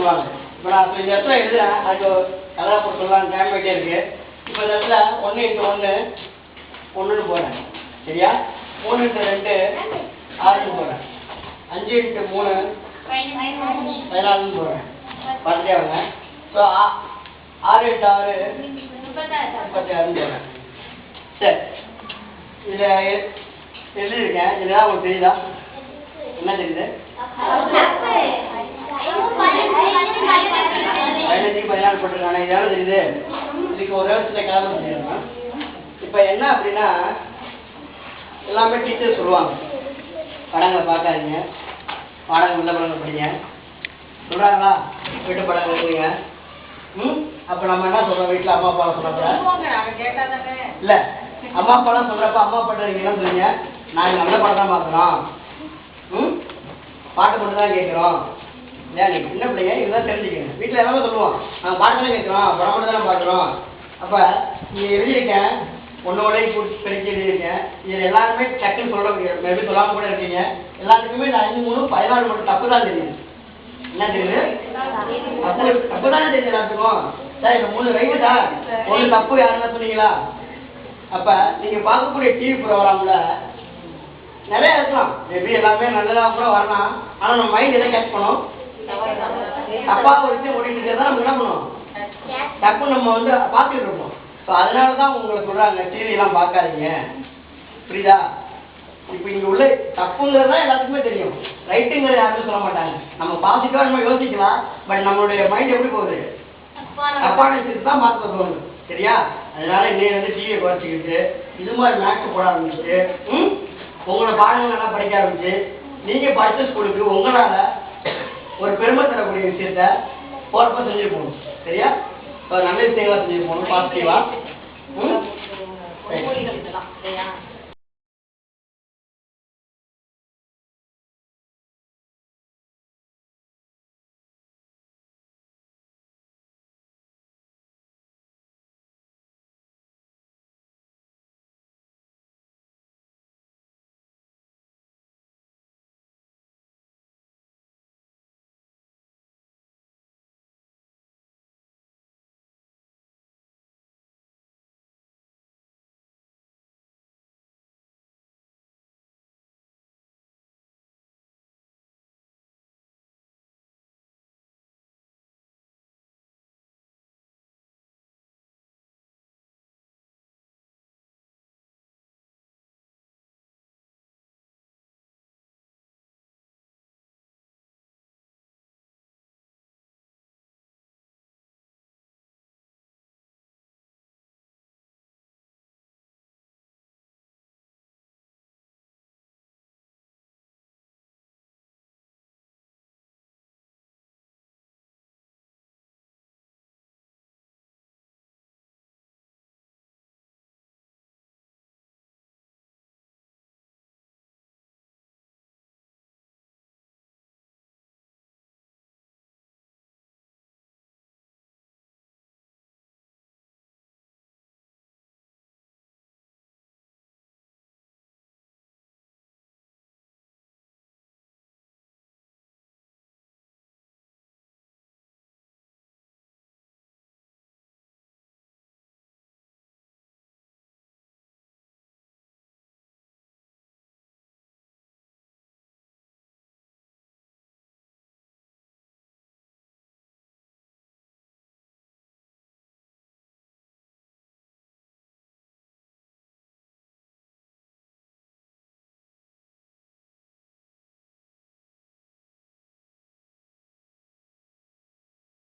சொல்லுவாங்க. இப்போ நான் இப்போ இந்த இடத்துல எழுதுறேன் அதுக்கு கலரை போட்டு சொல்லலாம் டைம் ஆகிட்டே இருக்கு. இப்போ இந்த இடத்துல ஒன்று இன்ட்டு ஒன்று ஒன்றுன்னு போகிறேன் சரியா? மூணு இன்ட்டு ரெண்டு ஆறுன்னு போகிறேன் அஞ்சு இன்ட்டு மூணு பதினாலுன்னு போகிறேன் பார்த்துட்டே வாங்க ஸோ ஆறு இன்ட்டு ஆறு முப்பத்தி ஆறுன்னு சரி. இதில் எழுதியிருக்கேன். இதெல்லாம் உங்களுக்கு தெரியுதா? என்ன தெரியுது? பதினஞ்சு பதினாலு போட்டிருக்காங்க இது தெரியுது. இதுக்கு ஒரு வருஷத்துல காரணம் பண்ணிடணும் இப்போ என்ன அப்படின்னா எல்லாமே டீச்சர் சொல்லுவாங்க. படங்களை பார்க்காதீங்க. பாடங்கள் நல்ல படங்கள் படிங்க. சொல்கிறாங்களா வீட்டு படங்கள் இருக்குங்க ம்? அப்போ நம்ம என்ன சொல்கிறோம் வீட்டில் அம்மா அப்பா சொல்கிறப்ப இல்லை. அம்மா அப்பாலாம் சொல்கிறப்ப அம்மா அப்பா என்ன சொல்லுங்க நாங்கள் நல்ல படம் தான் பார்க்குறோம். ம்? பாட்டு மட்டும் தான் கேட்குறோம். இல்லையா சின்ன பிள்ளைங்க இதுதான் தெரிஞ்சுக்கங்க. வீட்டில் எல்லாமே சொல்லுவோம்? நாங்கள் பாட்டு கேட்குறோம் படம் மட்டும் தானே பார்க்குறோம் அப்போ நீங்கள் எழுதியிருக்கேன் ஒன்றோடய கூட்டி பெருக்கி எழுதியிருக்கேன் இதில் எல்லாருமே டக்குன்னு சொல்ல முடியாது மேபி சொல்லாமல் கூட இருக்கீங்க. எல்லாத்துக்குமே நான் அஞ்சு மூணு பதினாலு மட்டும் தப்பு தான் தெரியும் என்ன தெரியுது? தப்பு தப்பு தானே தெரியுது எல்லாத்துக்கும். சார் இந்த மூணு ரைட்டு தான். ஒன்று தப்பு யாருன்னா சொன்னீங்களா? அப்போ நீங்கள் பார்க்கக்கூடிய டிவி ப்ரோக்ராமில் நிறைய இருக்கலாம். மேபி எல்லாமே நல்லதாக கூட வரலாம். ஆனால் நம்ம மைண்ட் எதை கேட்ச் பண்ணோம்? தப்பாக வச்சு ஓடிட்டு இருக்கிறதா நம்ம தப்பு நம்ம வந்து பார்த்துட்டு இருப்போம் ஸோ அதனால தான் உங்களை சொல்கிறாங்க டிவிலாம் பார்க்காதீங்க. புரியுதா? இப்போ இங்கே உள்ள தப்புங்கிறது தான் எல்லாத்துக்குமே தெரியும். ரைட்டுங்கிறது யாருமே சொல்ல மாட்டாங்க. நம்ம பாசிட்டிவாக நம்ம யோசிக்கலாம் பட் நம்மளுடைய மைண்ட் எப்படி போகுது? தப்பான விஷயத்து தான் மாற்ற போகணும் சரியா? அதனால இன்னைக்கு வந்து டிவியை குறைச்சிக்கிட்டு இது மாதிரி மேக்ஸ் போட ஆரம்பிச்சுட்டு ம்? உங்களோட பாடங்கள் நல்லா படிக்க ஆரம்பிச்சு நீங்கள் படித்த ஸ்கூலுக்கு உங்களால் ஒரு பெருமை தரக்கூடிய விஷயத்த போகிறப்ப செஞ்சுட்டு போகணும் சரியா ஒரு நல்ல விஷயங்களா செஞ்சுட்டு போகணும் பாசிட்டிவா ம் ரைட்